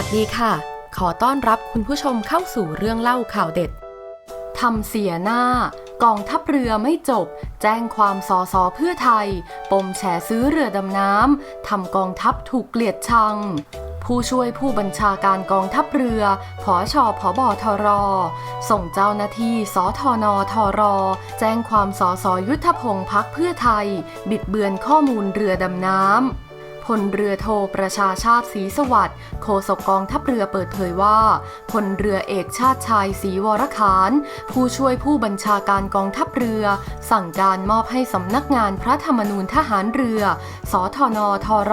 ัสดีค่ะ ขอต้อนรับคุณผู้ชมเข้าสู่เรื่องเล่าข่าวเด็ด ทำเสียหน้ากองทัพเรือไม่จบ แจ้งความสอสอเพื่อไทย ปมแฉซื้อเรือดำน้ำทำกองทัพถูกเกลียดชัง ผู้ช่วยผู้บัญชาการกองทัพเรือผอชอพอบอทร ส่งเจ้าหน้าที่สทนทร แจ้งความสอสอยุทธพงศ์พักเพื่อไทย บิดเบือนข้อมูลเรือดำน้ำ พลเรือโทประชาชาติศรีสวัสดิ์โฆษกกองทัพเรือเปิดเผยว่าพลเรือเอกชาติชายศรีวรคานผู้ช่วยผู้บัญชาการกองทัพเรือ สั่งการมอบให้สำนักงานพระธรรมนูญทหารเรือ สทนทร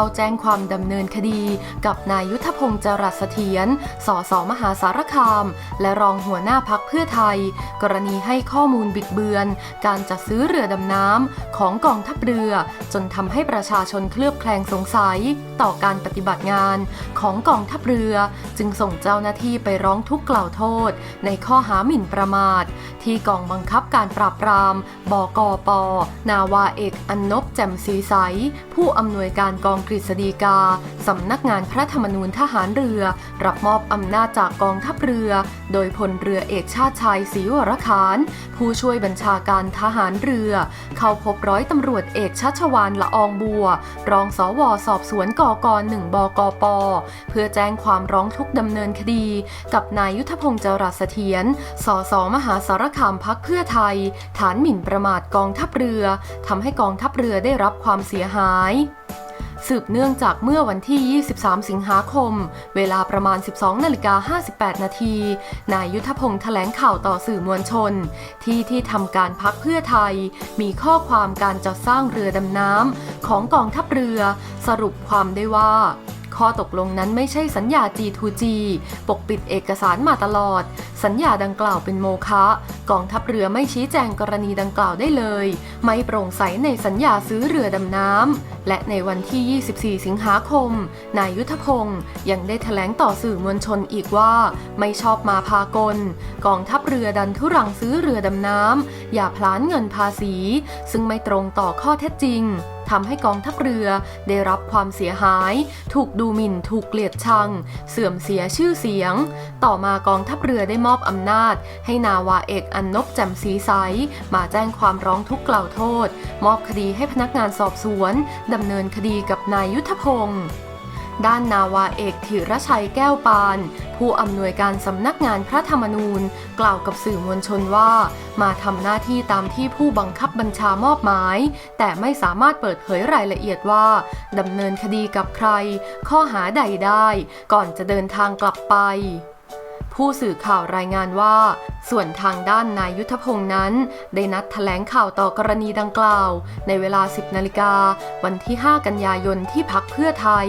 เข้าแจ้งความดำเนินคดี กับนายยุทธพงศ์จรัสเสถียร สสมหาสารคาม และรองหัวหน้าพักเพื่อไทย กรณีให้ข้อมูลบิดเบือน การจัดซื้อเรือดำน้ำของกองทัพเรือ จนทำให้ประชาชนเคลือบแคลงสงสัย ต่อการปฏิบัติงานของกองทัพเรือ จึงส่งเจ้าหน้าที่ไปร้องทุกข์กล่าวโทษ ในข้อหาหมิ่นประมาท ที่กองบังคับการปราบปราม บกป นาวาเอก อันนบแจ่มศรีใส ผู้อำนวยการกองกฤษฎีกา สำนักงานพระธรรมนูญทหารเรือ รับมอบอำนาจจากกองทัพเรือ โดยพลเรือเอกชาติชายศรีวรขาน ผู้ช่วยบัญชาการทหารเรือ เข้าพบร้อยตำรวจเอกชัชวานละอองบัว รองสวสอบสวนกกหนึ่งบกป เพื่อแจ้งความร้องทุกข์ดำเนินคดี กับนายยุทธพงศ์จรัสเสถียร สสมหาสารคามพักเพื่อไทย ฐานหมิ่นประมาทกองทัพเรือทำให้กองทัพเรือได้รับความเสียหาย สืบเนื่องจากเมื่อวันที่ 23 สิงหาคม เวลาประมาณ 12นาฬิกา58 นาที นายยุทธพงศ์แถลงข่าวต่อสื่อมวลชน ที่ที่ทำการพักเพื่อไทย มีข้อความการจัดสร้างเรือดำน้ำของกองทัพเรือ สรุปความได้ว่า ข้อตกลงนั้นไม่ใช่สัญญา G2G ปกปิดเอกสารมาตลอด สัญญาดังกล่าวเป็นโมฆะกองทัพเรือไม่ชี้แจงกรณีดังกล่าวได้เลย ไม่โปร่งใสในสัญญาซื้อเรือดำน้ำและในวันที่ 24 สิงหาคม นายยุทธพงศ์ยังได้แถลงต่อสื่อมวลชนอีกว่า ไม่ชอบมาพากล กองทัพเรือดันทุรังซื้อเรือดำน้ำอย่าพลานเงินภาษี ซึ่งไม่ตรงต่อข้อเท็จจริง ทำให้กองทัพเรือได้รับความเสียหาย ถูกดูหมิ่น ถูกเกลียดชัง เสื่อมเสียชื่อเสียง ต่อมากองทัพเรือได้มอบอำนาจ ให้นาวาเอกอันนบแจ่มสีใส มาแจ้งความร้องทุกข์กล่าวโทษ มอบคดีให้พนักงานสอบสวนดำเนินคดีกับนายยุทธพงศ์ ด้านนาวาเอกธีรชัยแก้วปาน ผู้อำนวยการสำนักงานพระธรรมนูญ กล่าวกับสื่อมวลชนว่า มาทำหน้าที่ตามที่ผู้บังคับบัญชามอบหมาย แต่ไม่สามารถเปิดเผยรายละเอียดว่าดำเนินคดีกับใคร ข้อหาใดได้ ก่อนจะเดินทางกลับไปผู้สื่อข่าวรายงานว่า ส่วนทางด้านนายยุทธพงศ์นั้น ได้นัดแถลงข่าวต่อกรณีดังกล่าว ในเวลา 10 นาฬิกา วันที่ 5 กันยายนที่พักเพื่อไทย